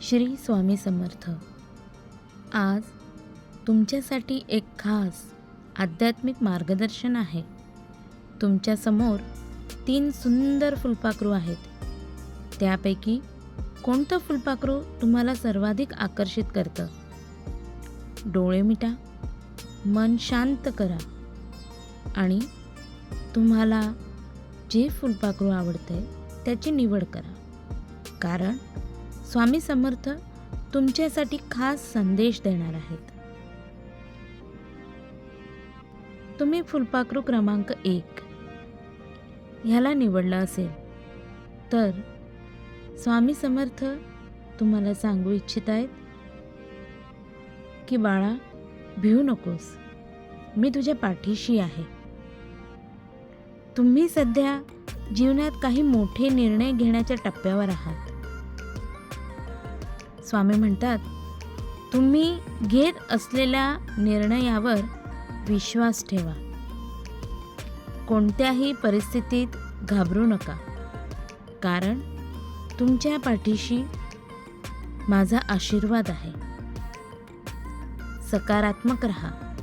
श्री स्वामी समर्थ. आज तुमच्यासाठी एक खास आध्यात्मिक मार्गदर्शन आहे. तुमच्यासमोर तीन सुंदर फुलपाखरू आहेत. त्यापैकी कोणतं फुलपाखरू तुम्हाला सर्वाधिक आकर्षित करतं? डोळे मिटा मन शांत करा आणि तुम्हाला जे फुलपाखरू आवडतंय त्याची निवड करा. कारण स्वामी समर्थ तुमच्यासाठी खास संदेश देणार आहेत. तुम्ही फुलपाखरू क्रमांक एक ह्याला निवडलं असेल तर स्वामी समर्थ तुम्हाला सांगू इच्छित आहेत की बाळा भिवू नकोस. मी तुझ्या पाठीशी आहे. तुम्ही सध्या जीवनात काही मोठे निर्णय घेण्याच्या टप्प्यावर आहात. स्वामी म्हणतात तुम्ही घेत असलेल्या निर्णयावर विश्वास ठेवा. कोणत्याही परिस्थितीत घाबरू नका. कारण तुमच्या पाठीशी माझा आशीर्वाद आहे. सकारात्मक रहा.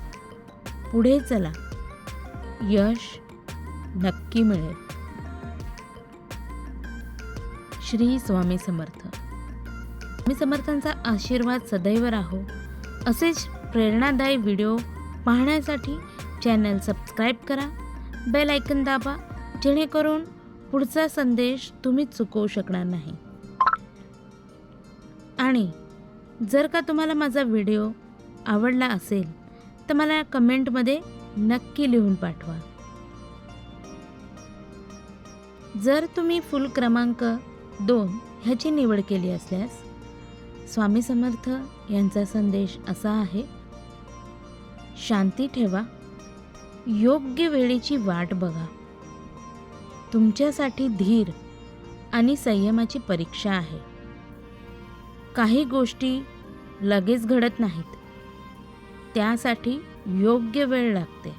पुढे चला. यश नक्की मिळेल. श्री स्वामी समर्थ. मी समर्थांचा आशीर्वाद सदैव राहो. असेच प्रेरणादायी व्हिडिओ पाहण्यासाठी चॅनल सबस्क्राईब करा. बेल ऐकन दाबा जेणेकरून पुढचा संदेश तुम्ही चुकवू शकणार नाही. आणि जर का तुम्हाला माझा व्हिडिओ आवडला असेल तर मला कमेंटमध्ये नक्की लिहून पाठवा. जर तुम्ही फुल क्रमांक दोन ह्याची निवड केली असल्यास स्वामी समर्थ यांचा संदेश असा आहे शांती ठेवा. योग्य वेळेची वाट बघा. तुमच्यासाठी धीर आणि संयमाची परीक्षा आहे. काही गोष्टी लगेच घडत नाहीत. त्यासाठी योग्य वेळ लागते.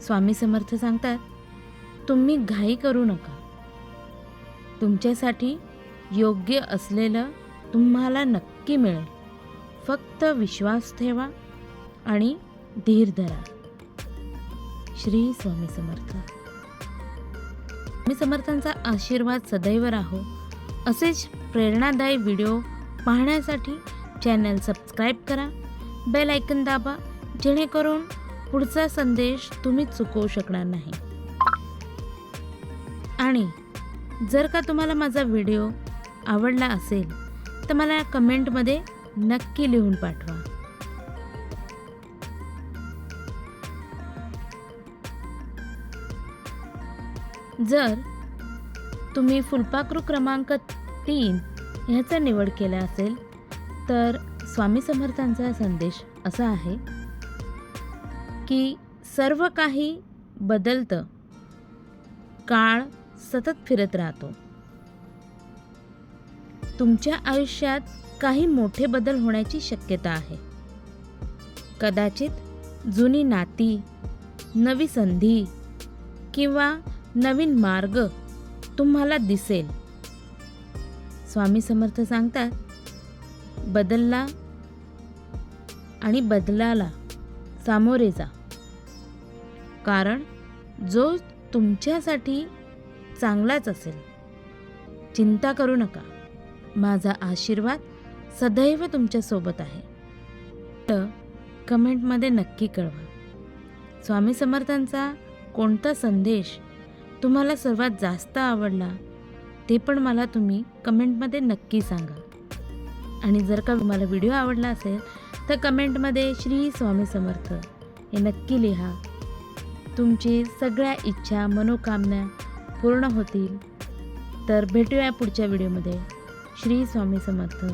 स्वामी समर्थ सांगतात तुम्ही घाई करू नका. तुमच्यासाठी योग्य असलेलं तुम्हाला नक्की मिळेल. फक्त विश्वास ठेवा आणि धीर धरा. श्री स्वामी समर्थ. स्वामी समर्थांचा आशीर्वाद सदैव राहो. असेच प्रेरणादायी व्हिडिओ पाहण्यासाठी चॅनल सबस्क्राईब करा. बेल ऐकन दाबा जेणेकरून पुढचा संदेश तुम्ही चुकवू शकणार नाही. आणि जर का तुम्हाला माझा व्हिडिओ आवडला असेल तर मला कमेंटमध्ये नक्की लिहून पाठवा. जर तुम्ही फुलपाखरू क्रमांक तीन ह्याचा निवड केला असेल तर स्वामी समर्थांचा संदेश असा आहे की सर्व काही बदलतं काळ सतत फिरत राहतो. तुमच्या आयुष्यात काही मोठे बदल होण्याची शक्यता आहे. कदाचित जुनी नाती नवी संधी किंवा नवीन मार्ग तुम्हाला दिसेल. स्वामी समर्थ सांगतात बदलला आणि बदलाला सामोरे जा. कारण जो तुमच्यासाठी चांगलाच असेल चिंता करू नका. माझा आशीर्वाद सदैव तुमच्यासोबत आहे. तर कमेंटमध्ये नक्की कळवा. स्वामी समर्थांचा कोणता संदेश तुम्हाला सर्वात जास्त आवडला ते पण मला तुम्ही कमेंटमध्ये नक्की सांगा. आणि जर का तुम्हाला व्हिडिओ आवडला असेल तर कमेंटमध्ये श्री स्वामी समर्थ हे नक्की लिहा. तुमची सगळ्या इच्छा मनोकामना पूर्ण होतील. तर भेटूया पुढच्या व्हिडिओमध्ये. श्री स्वामी समर्थ.